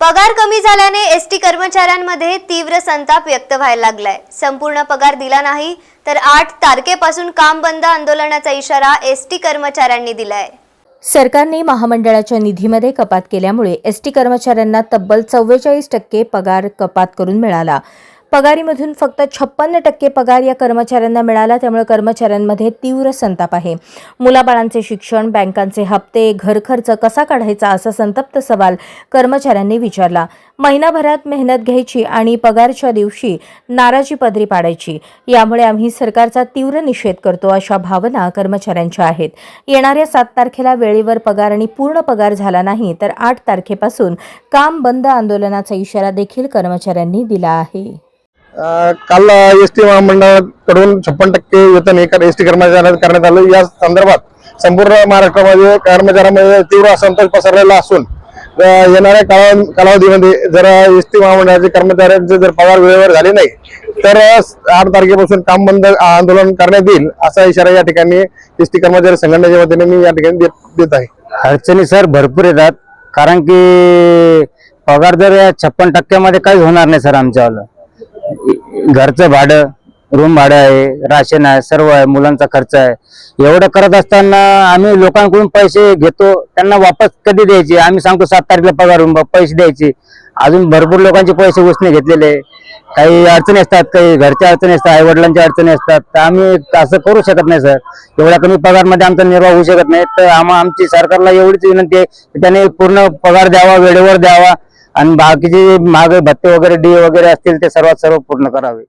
पगार कमी झाल्याने एस टी कर्मचाऱ्यांमध्ये तीव्र संताप व्यक्त व्हायला लागलाय. संपूर्ण पगार दिला नाही तर आठ तारखेपासून काम बंद आंदोलनाचा इशारा एस टी कर्मचाऱ्यांनी दिलाय. सरकारने महामंडळाच्या निधीमध्ये कपात केल्यामुळे एस टी कर्मचाऱ्यांना तब्बल चव्वेचाळीस टक्के पगार कपात करून मिळाला. पगारीमधून फक्त छप्पन्न टक्के पगार या कर्मचाऱ्यांना मिळाला त्यामुळे कर्मचाऱ्यांमध्ये तीव्र संताप आहे. मुलाबाळांचे शिक्षण बँकांचे हप्ते घरखर्च कसा काढायचा असा संतप्त सवाल कर्मचाऱ्यांनी विचारला. महिनाभरात मेहनत घ्यायची आणि पगारच्या दिवशी नाराजी पदरी पाडायची. यामुळे आम्ही सरकारचा तीव्र निषेध करतो अशा भावना कर्मचाऱ्यांच्या आहेत. येणाऱ्या सात तारखेला वेळेवर पगार आणि पूर्ण पगार झाला नाही तर आठ तारखेपासून काम बंद आंदोलनाचा इशारा देखील कर्मचाऱ्यांनी दिला आहे. काल एस टी महामंडळाकडून छप्पन टक्के वेतन एका एस टी कर्मचाऱ्यांना करण्यात आलं. या संदर्भात संपूर्ण महाराष्ट्रामध्ये कर्मचाऱ्यांमध्ये तीव्र असंतोष पसरलेला असून येणाऱ्या काळा कालावधीमध्ये जर एस टी महामंडळाचे कर्मचाऱ्यांचे जर पगार वेळेवर झाले नाही तर आठ तारखेपासून काम बंद आंदोलन करण्यात येईल असा इशारा या ठिकाणी एस टी कर्मचारी संघटनेच्या वतीने मी या ठिकाणी देत देत आहे. अडचणी सर भरपूर येतात कारण की पगार जर या छप्पन टक्क्यामध्ये काहीच होणार नाही सर आमच्यावाला. घरचं भाडं रूम भाडं आहे राशन आहे सर्व आहे मुलांचा खर्च आहे. एवढं करत असताना आम्ही लोकांकडून पैसे घेतो त्यांना वापस कधी द्यायचे? आम्ही सांगतो सात तारखेला पगार होऊन पैसे द्यायचे. अजून भरपूर लोकांचे पैसे उसने घेतलेले. आहे. काही अडचणी असतात काही घरच्या अडचणी असतात आई वडिलांच्या अडचणी असतात. तर आम्ही असं करू शकत नाही सर. एवढ्या कमी पगारमध्ये आमचा निर्वाह होऊ शकत नाही. तर आम्हा आमची सरकारला एवढीच विनंती आहे की त्याने पूर्ण पगार द्यावा वेळेवर द्यावा. आणि बाकीचे मागे भत्ते वगैरे डी वगैरे असतील ते सर्वात सर्व पूर्ण करावे.